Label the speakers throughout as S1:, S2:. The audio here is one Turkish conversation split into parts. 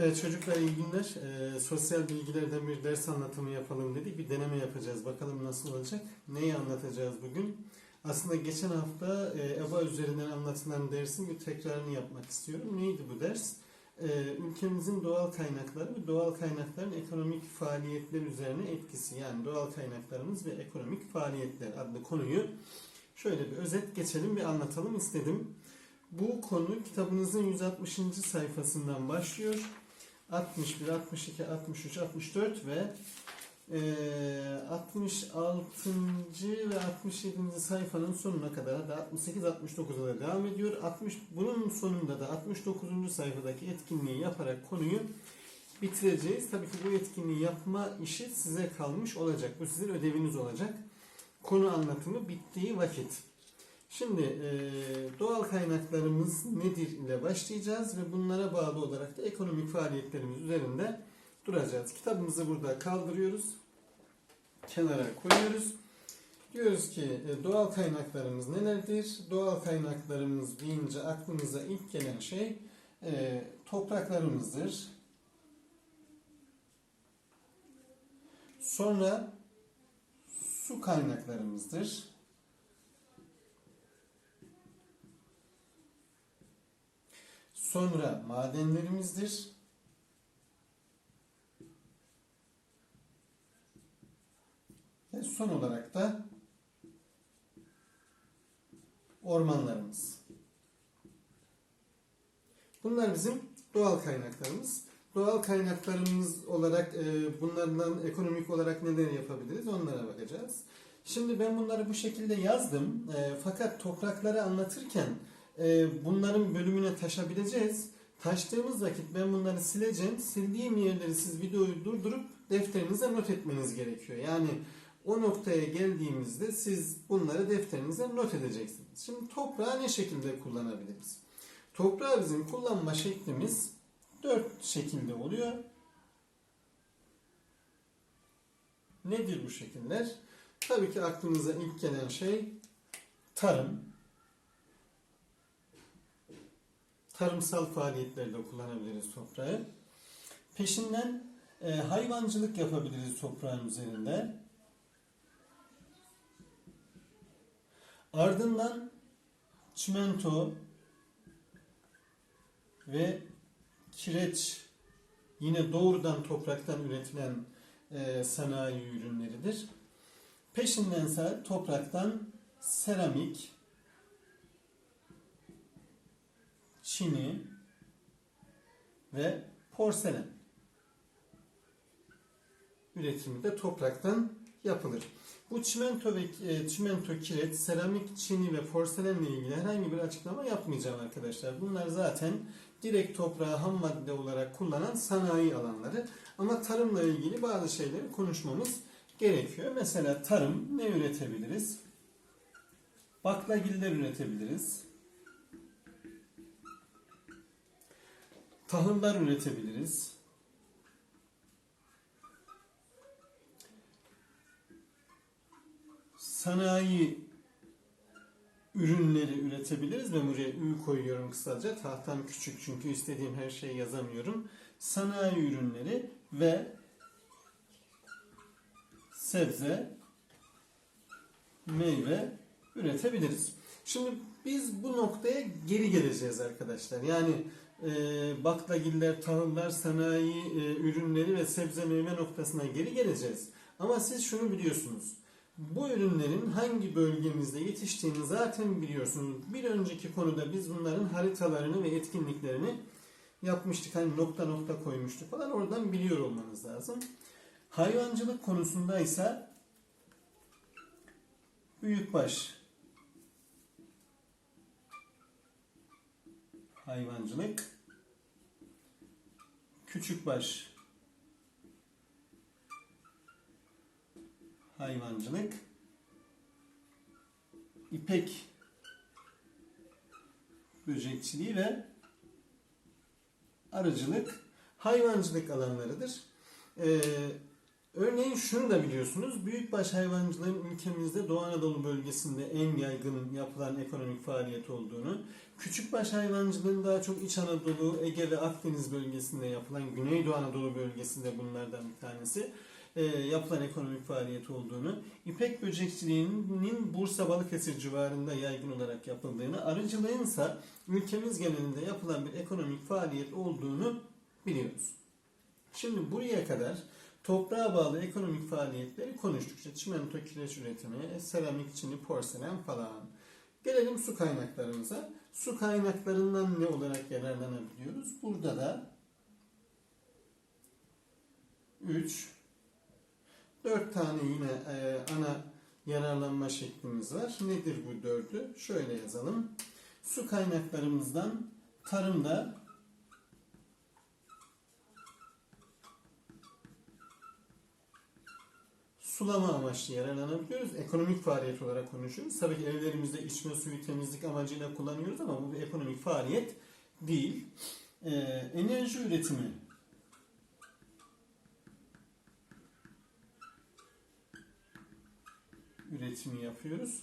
S1: Evet çocuklar iyi günler. Ee, sosyal bilgilerden bir ders anlatımı yapalım dedik. Bir deneme yapacağız. Bakalım nasıl olacak. Neyi anlatacağız bugün? Aslında geçen hafta e, EBA üzerinden anlatılan dersin bir tekrarını yapmak istiyorum. Neydi bu ders? Ee, ülkemizin doğal kaynakları ve doğal kaynakların ekonomik faaliyetler üzerine etkisi. Yani doğal kaynaklarımız ve ekonomik faaliyetler adlı konuyu şöyle bir özet geçelim bir anlatalım istedim. Bu konu kitabınızın 160. sayfasından başlıyor. 61, 62, 63, 64 ve eee 66. ve 67. sayfanın sonuna kadar da 68, 69'a da devam ediyor. 60 bunun sonunda da 69. sayfadaki etkinliği yaparak konuyu bitireceğiz. Tabii ki bu etkinliği yapma işi size kalmış olacak. Bu sizin ödeviniz olacak. Konu anlatımı bittiği vakit. Şimdi e, doğal kaynaklarımız nedir ile başlayacağız ve bunlara bağlı olarak da ekonomik faaliyetlerimiz üzerinde duracağız. Kitabımızı burada kaldırıyoruz. Kenara koyuyoruz. Diyoruz ki e, doğal kaynaklarımız nelerdir? Doğal kaynaklarımız deyince aklımıza ilk gelen şey e, topraklarımızdır. Sonra su kaynaklarımızdır. Sonra madenlerimizdir. Ve son olarak da ormanlarımız. Bunlar bizim doğal kaynaklarımız. Doğal kaynaklarımız olarak e, bunlardan ekonomik olarak neler yapabiliriz onlara bakacağız. Şimdi ben bunları bu şekilde yazdım. E, fakat toprakları anlatırken e, bunların bölümüne taşabileceğiz. Taştığımız vakit ben bunları sileceğim. Sildiğim yerleri siz videoyu durdurup defterinize not etmeniz gerekiyor. Yani o noktaya geldiğimizde siz bunları defterinize not edeceksiniz. Şimdi toprağı ne şekilde kullanabiliriz? Toprağı bizim kullanma şeklimiz dört şekilde oluyor. Nedir bu şekiller? Tabii ki aklımıza ilk gelen şey tarım. Tarımsal faaliyetlerde kullanabiliriz toprağı. Peşinden e, hayvancılık yapabiliriz toprağın üzerinde. Ardından çimento ve kireç yine doğrudan topraktan üretilen e, sanayi ürünleridir. Peşinden ise topraktan seramik, çini ve porselen üretimi de topraktan yapılır. Bu çimento ve e, çimento, kireç, seramik, çini ve porselenle ilgili herhangi bir açıklama yapmayacağım arkadaşlar. Bunlar zaten direkt toprağı ham madde olarak kullanan sanayi alanları. Ama tarımla ilgili bazı şeyleri konuşmamız gerekiyor. Mesela tarım ne üretebiliriz? Baklagiller üretebiliriz. Tahıllar üretebiliriz. Sanayi ürünleri üretebiliriz. Ben buraya ü koyuyorum kısaca. Tahtam küçük çünkü istediğim her şeyi yazamıyorum. Sanayi ürünleri ve sebze, meyve üretebiliriz. Şimdi biz bu noktaya geri geleceğiz arkadaşlar. Yani e, baklagiller, tahıllar, sanayi e, ürünleri ve sebze meyve noktasına geri geleceğiz. Ama siz şunu biliyorsunuz. Bu ürünlerin hangi bölgemizde yetiştiğini zaten biliyorsunuz. Bir önceki konuda biz bunların haritalarını ve etkinliklerini yapmıştık. Hani nokta nokta koymuştuk falan. Oradan biliyor olmanız lazım. Hayvancılık konusunda ise büyükbaş hayvancılık, küçükbaş hayvancılık, ipek böcekçiliği ve arıcılık. Hayvancılık alanlarıdır. Ee, Örneğin şunu da biliyorsunuz. Büyükbaş hayvancılığın ülkemizde Doğu Anadolu bölgesinde en yaygın yapılan ekonomik faaliyet olduğunu, küçükbaş hayvancılığın daha çok İç Anadolu, Ege ve Akdeniz bölgesinde yapılan, Güneydoğu Anadolu bölgesinde bunlardan bir tanesi e, yapılan ekonomik faaliyet olduğunu, ipek böcekçiliğinin Bursa Balıkesir civarında yaygın olarak yapıldığını, arıcılığın ise ülkemiz genelinde yapılan bir ekonomik faaliyet olduğunu biliyoruz. Şimdi buraya kadar toprağa bağlı ekonomik faaliyetleri konuştuk. İşte çimento kireç üretimi, seramik çini, porselen falan. Gelelim su kaynaklarımıza. Su kaynaklarından ne olarak yararlanabiliyoruz? Burada da 3 4 tane yine e, ana yararlanma şeklimiz var. Nedir bu dördü? Şöyle yazalım. Su kaynaklarımızdan tarımda sulama amaçlı yararlanabiliyoruz. Ekonomik faaliyet olarak konuşuyoruz. Tabii ki evlerimizde içme suyu temizlik amacıyla kullanıyoruz ama bu bir ekonomik faaliyet değil. Ee, enerji üretimi. Üretimi yapıyoruz.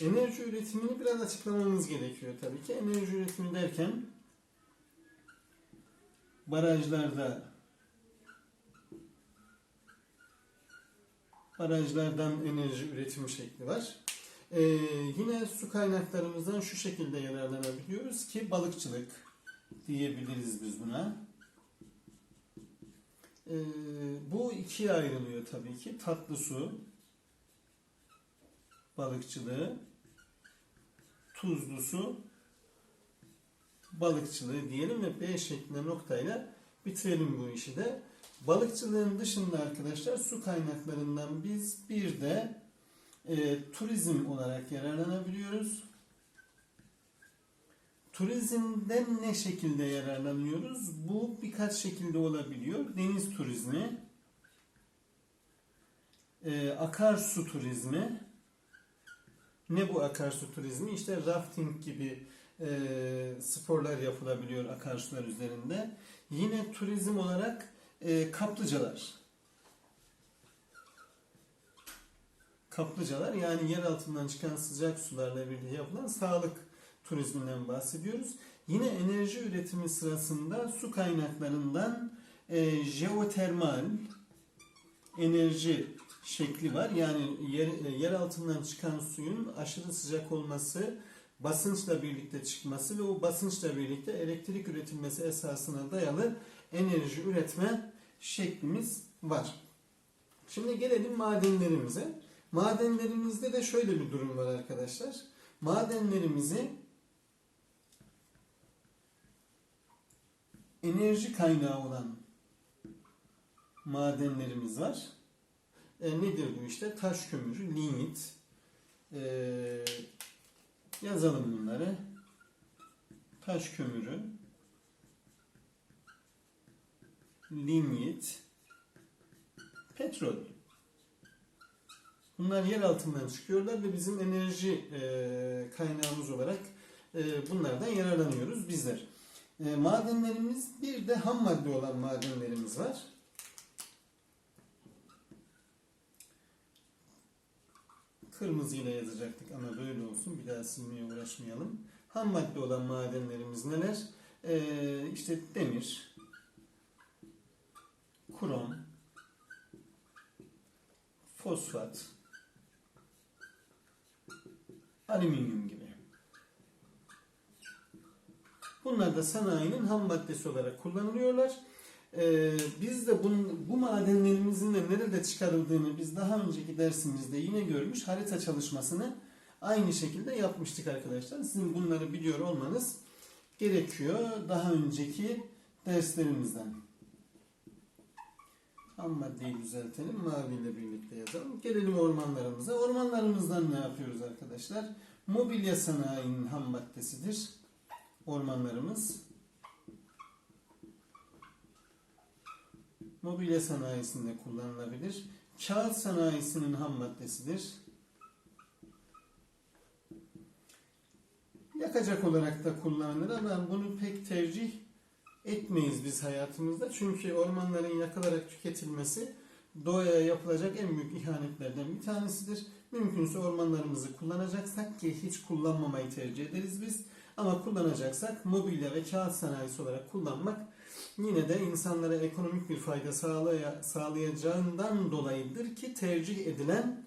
S1: Enerji üretimini biraz açıklamamız gerekiyor tabii ki. Enerji üretimi derken barajlarda barajlardan enerji üretimi şekli var. Ee, yine su kaynaklarımızdan şu şekilde yararlanabiliyoruz ki balıkçılık diyebiliriz biz buna. Ee, bu ikiye ayrılıyor tabii ki. Tatlı su balıkçılığı, tuzlu su balıkçılığı diyelim ve B şeklinde noktayla bitirelim bu işi de. Balıkçılığın dışında arkadaşlar su kaynaklarından biz bir de e, turizm olarak yararlanabiliyoruz. Turizmden ne şekilde yararlanıyoruz? Bu birkaç şekilde olabiliyor. Deniz turizmi, e, akarsu turizmi. Ne bu akarsu turizmi? İşte rafting gibi e, sporlar yapılabiliyor akarsular üzerinde. Yine turizm olarak e, kaplıcalar. Kaplıcalar yani yer altından çıkan sıcak sularla birlikte yapılan sağlık turizminden bahsediyoruz. Yine enerji üretimi sırasında su kaynaklarından e, jeotermal enerji şekli var. Yani yer, yer altından çıkan suyun aşırı sıcak olması, basınçla birlikte çıkması ve o basınçla birlikte elektrik üretilmesi esasına dayalı enerji üretme şeklimiz var. Şimdi gelelim madenlerimize. Madenlerimizde de şöyle bir durum var arkadaşlar. Madenlerimizi enerji kaynağı olan madenlerimiz var. E, nedir bu işte? Taş kömürü, lignit. E, yazalım bunları. Taş kömürü, lignit, petrol. Bunlar yer altından çıkıyorlar ve bizim enerji e, kaynağımız olarak e, bunlardan yararlanıyoruz bizler. E, madenlerimiz bir de ham madde olan madenlerimiz var. Kırmızıyla yazacaktık ama böyle olsun. Bir daha silmeye uğraşmayalım. Ham madde olan madenlerimiz neler? E, işte demir, krom, fosfat, alüminyum gibi. Bunlar da sanayinin ham maddesi olarak kullanılıyorlar. Ee, biz de bunun, bu madenlerimizin de nerede çıkarıldığını biz daha önceki dersimizde yine görmüş harita çalışmasını aynı şekilde yapmıştık arkadaşlar. Sizin bunları biliyor olmanız gerekiyor daha önceki derslerimizden. Ham maddeyi düzeltelim. Maviyle birlikte yazalım. Gelelim ormanlarımıza. Ormanlarımızdan ne yapıyoruz arkadaşlar? Mobilya sanayinin ham maddesidir. Ormanlarımız. Mobilya sanayisinde kullanılabilir. Kağıt sanayisinin ham maddesidir. Yakacak olarak da kullanılır ama bunu pek tercih etmeyiz biz hayatımızda. Çünkü ormanların yakılarak tüketilmesi doğaya yapılacak en büyük ihanetlerden bir tanesidir. Mümkünse ormanlarımızı kullanacaksak ki hiç kullanmamayı tercih ederiz biz. Ama kullanacaksak mobilya ve kağıt sanayisi olarak kullanmak yine de insanlara ekonomik bir fayda sağlaya, sağlayacağından dolayıdır ki tercih edilen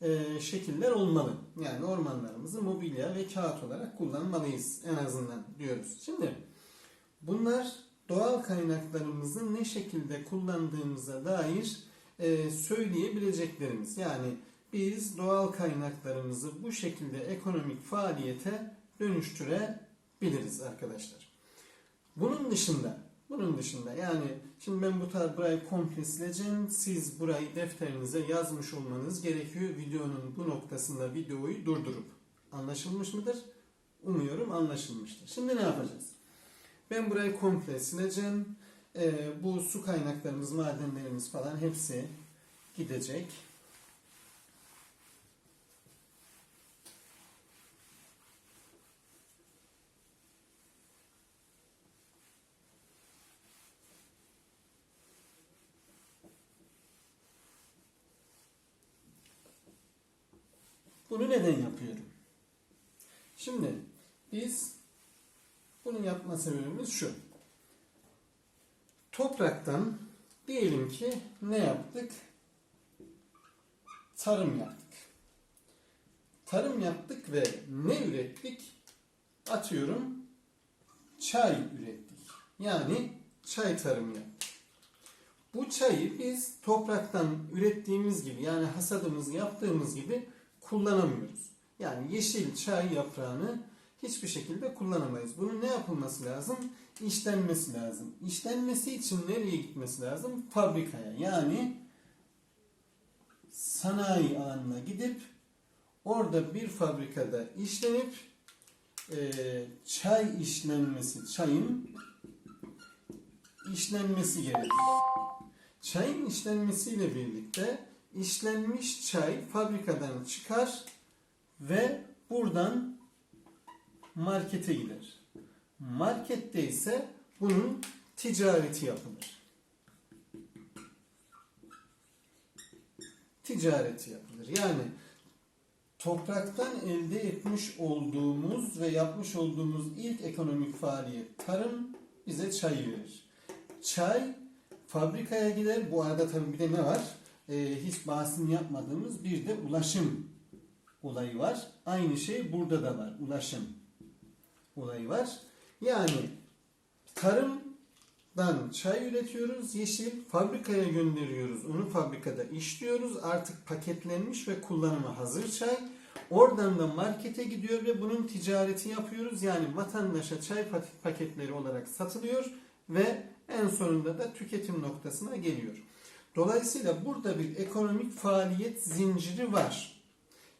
S1: e, şekiller olmalı. Yani ormanlarımızı mobilya ve kağıt olarak kullanmalıyız en azından diyoruz. Şimdi bunlar doğal kaynaklarımızı ne şekilde kullandığımıza dair e, söyleyebileceklerimiz. Yani biz doğal kaynaklarımızı bu şekilde ekonomik faaliyete dönüştürebiliriz arkadaşlar. Bunun dışında bunun dışında yani şimdi ben bu tarz burayı komple sileceğim. Siz burayı defterinize yazmış olmanız gerekiyor. Videonun bu noktasında videoyu durdurup. Anlaşılmış mıdır? Umuyorum anlaşılmıştır. Şimdi ne yapacağız? Ben burayı komple sileceğim. Ee, bu su kaynaklarımız, madenlerimiz falan hepsi gidecek. Bunu neden yapıyorum? Şimdi biz bunu yapma sebebimiz şu. Topraktan diyelim ki ne yaptık? Tarım yaptık. Tarım yaptık ve ne ürettik? Atıyorum çay ürettik. Yani çay tarımı yaptık. Bu çayı biz topraktan ürettiğimiz gibi yani hasadımızı yaptığımız gibi kullanamıyoruz. Yani yeşil çay yaprağını hiçbir şekilde kullanamayız. Bunun ne yapılması lazım? İşlenmesi lazım. İşlenmesi için nereye gitmesi lazım? Fabrikaya. Yani sanayi alanına gidip orada bir fabrikada işlenip e, çay işlenmesi, çayın işlenmesi gerekir. Çayın işlenmesiyle birlikte işlenmiş çay fabrikadan çıkar ve buradan markete gider. Markette ise bunun ticareti yapılır. Ticareti yapılır. Yani topraktan elde etmiş olduğumuz ve yapmış olduğumuz ilk ekonomik faaliyet tarım bize çay verir. Çay fabrikaya gider. Bu arada tabii bir de ne var? Ee, hiç bahsini yapmadığımız bir de ulaşım olayı var. Aynı şey burada da var. Ulaşım olayı var. Yani tarımdan çay üretiyoruz, yeşil fabrikaya gönderiyoruz. Onu fabrikada işliyoruz. Artık paketlenmiş ve kullanıma hazır çay. Oradan da markete gidiyor ve bunun ticareti yapıyoruz. Yani vatandaşa çay paketleri olarak satılıyor ve en sonunda da tüketim noktasına geliyor. Dolayısıyla burada bir ekonomik faaliyet zinciri var.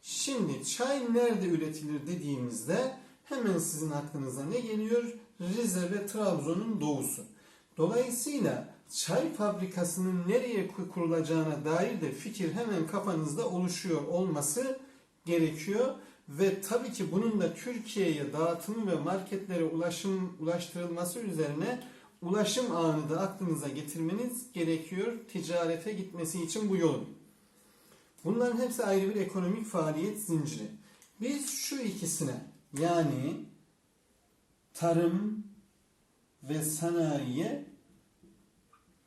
S1: Şimdi çay nerede üretilir dediğimizde hemen sizin aklınıza ne geliyor? Rize ve Trabzon'un doğusu. Dolayısıyla çay fabrikasının nereye kurulacağına dair de fikir hemen kafanızda oluşuyor olması gerekiyor. Ve tabii ki bunun da Türkiye'ye dağıtım ve marketlere ulaşım ulaştırılması üzerine ulaşım ağını da aklınıza getirmeniz gerekiyor ticarete gitmesi için bu yolun. Bunların hepsi ayrı bir ekonomik faaliyet zinciri. Biz şu ikisine yani tarım ve sanayiye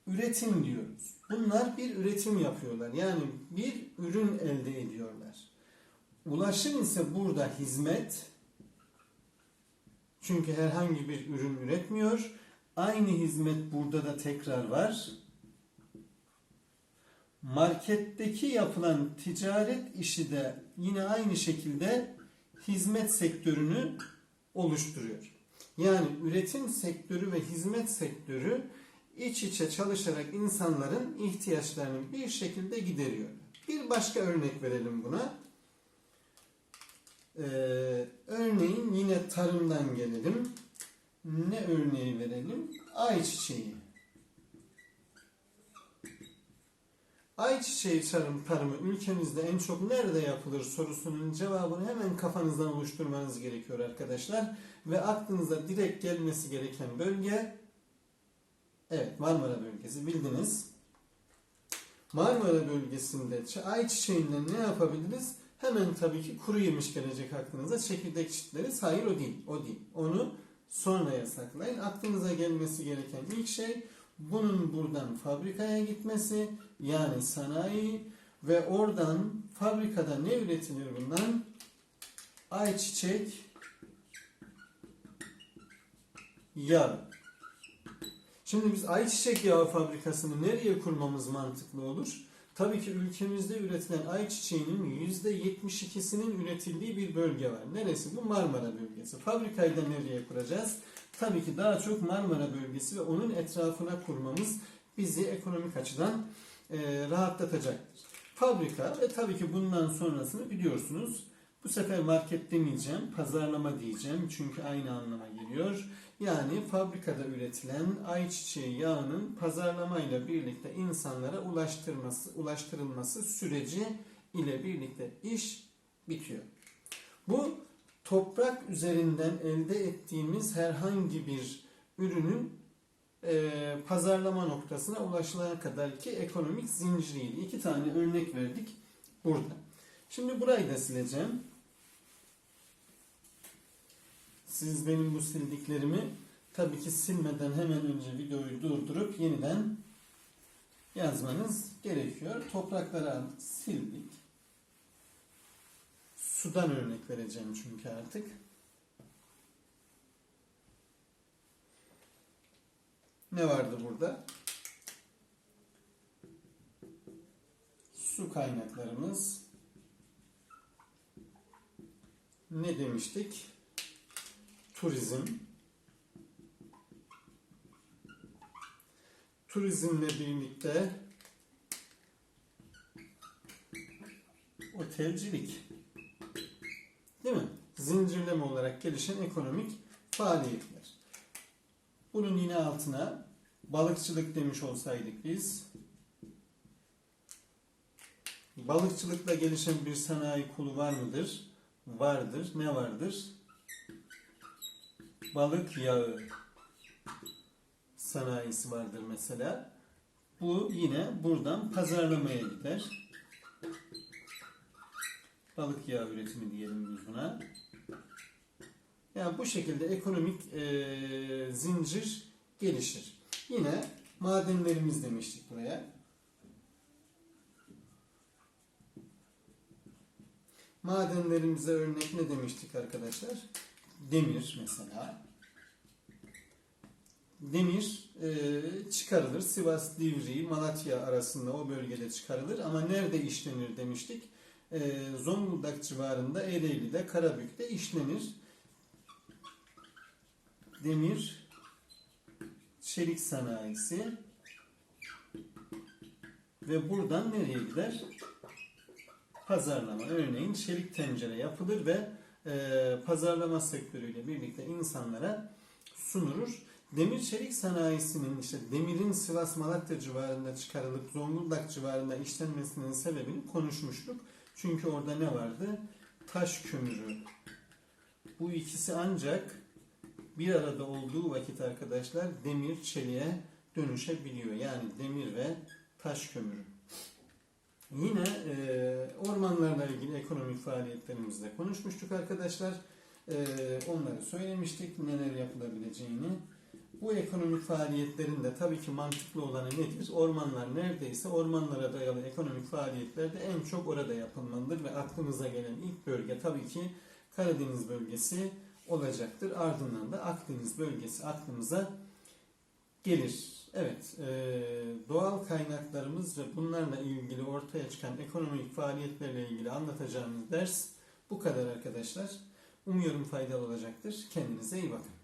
S1: üretim diyoruz. Bunlar bir üretim yapıyorlar. Yani bir ürün elde ediyorlar. Ulaşım ise burada hizmet. Çünkü herhangi bir ürün üretmiyor. Aynı hizmet burada da tekrar var. Marketteki yapılan ticaret işi de yine aynı şekilde hizmet sektörünü oluşturuyor. Yani üretim sektörü ve hizmet sektörü iç içe çalışarak insanların ihtiyaçlarını bir şekilde gideriyor. Bir başka örnek verelim buna. Ee, örneğin yine tarımdan gelelim. Ne örneği verelim? Ayçiçeği. Ayçiçeği tarım, tarımı ülkemizde en çok nerede yapılır sorusunun cevabını hemen kafanızdan oluşturmanız gerekiyor arkadaşlar. Ve aklınıza direkt gelmesi gereken bölge evet Marmara bölgesi bildiniz. Marmara bölgesinde çi- ayçiçeğinden ne yapabiliriz? Hemen tabii ki kuru yemiş gelecek aklınıza. Çekirdek çitleriz. Hayır o değil. O değil. Onu sonra yasaklayın. Aklınıza gelmesi gereken ilk şey bunun buradan fabrikaya gitmesi yani sanayi ve oradan fabrikada ne üretilir bundan? Ayçiçek yağı. Şimdi biz ayçiçek yağı fabrikasını nereye kurmamız mantıklı olur? Tabii ki ülkemizde üretilen ayçiçeğinin %72'sinin üretildiği bir bölge var. Neresi bu? Marmara bölgesi. Fabrikayı da nereye kuracağız? Tabii ki daha çok Marmara bölgesi ve onun etrafına kurmamız bizi ekonomik açıdan e, rahatlatacaktır. Fabrika ve tabii ki bundan sonrasını biliyorsunuz. Bu sefer market demeyeceğim, pazarlama diyeceğim çünkü aynı anlama geliyor. Yani fabrikada üretilen ayçiçeği yağının pazarlamayla birlikte insanlara ulaştırması, ulaştırılması süreci ile birlikte iş bitiyor. Bu toprak üzerinden elde ettiğimiz herhangi bir ürünün e, pazarlama noktasına ulaşılana kadar ki ekonomik zinciriydi. İki tane örnek verdik burada. Şimdi burayı da sileceğim. Siz benim bu sildiklerimi tabii ki silmeden hemen önce videoyu durdurup yeniden yazmanız gerekiyor. Toprakları sildik. Sudan örnek vereceğim çünkü artık. Ne vardı burada? Su kaynaklarımız. Ne demiştik? Turizm. Turizmle birlikte otelcilik. Değil mi? Zincirleme olarak gelişen ekonomik faaliyetler. Bunun yine altına balıkçılık demiş olsaydık biz. Balıkçılıkla gelişen bir sanayi kolu var mıdır? Vardır. Ne vardır? Balık yağı sanayisi vardır mesela. Bu yine buradan pazarlamaya gider. Balık yağı üretimi diyelim biz buna. Yani bu şekilde ekonomik e, zincir gelişir. Yine madenlerimiz demiştik buraya. Madenlerimize örnek ne demiştik arkadaşlar? Demir mesela. Demir e, çıkarılır. Sivas, Divriği, Malatya arasında o bölgede çıkarılır. Ama nerede işlenir demiştik? E, Zonguldak civarında Ereğli'de, Karabük'te işlenir. Demir, çelik sanayisi ve buradan nereye gider? Pazarlama. Örneğin çelik tencere yapılır ve e, pazarlama sektörüyle birlikte insanlara sunulur. Demir çelik sanayisinin işte demirin Sivas Malatya civarında çıkarılıp Zonguldak civarında işlenmesinin sebebini konuşmuştuk. Çünkü orada ne vardı? Taş kömürü. Bu ikisi ancak bir arada olduğu vakit arkadaşlar demir çeliğe dönüşebiliyor. Yani demir ve taş kömürü. Yine e, ormanlarla ilgili ekonomik faaliyetlerimizde konuşmuştuk arkadaşlar. E, onları söylemiştik neler yapılabileceğini. Bu ekonomik faaliyetlerin de tabii ki mantıklı olanı nedir? Ormanlar neredeyse ormanlara dayalı ekonomik faaliyetlerde en çok orada yapılmalıdır ve aklımıza gelen ilk bölge tabii ki Karadeniz bölgesi olacaktır. Ardından da Akdeniz bölgesi aklımıza gelir. Evet, e, doğal kaynaklarımız ve bunlarla ilgili ortaya çıkan ekonomik faaliyetlerle ilgili anlatacağımız ders bu kadar arkadaşlar. Umuyorum faydalı olacaktır. Kendinize iyi bakın.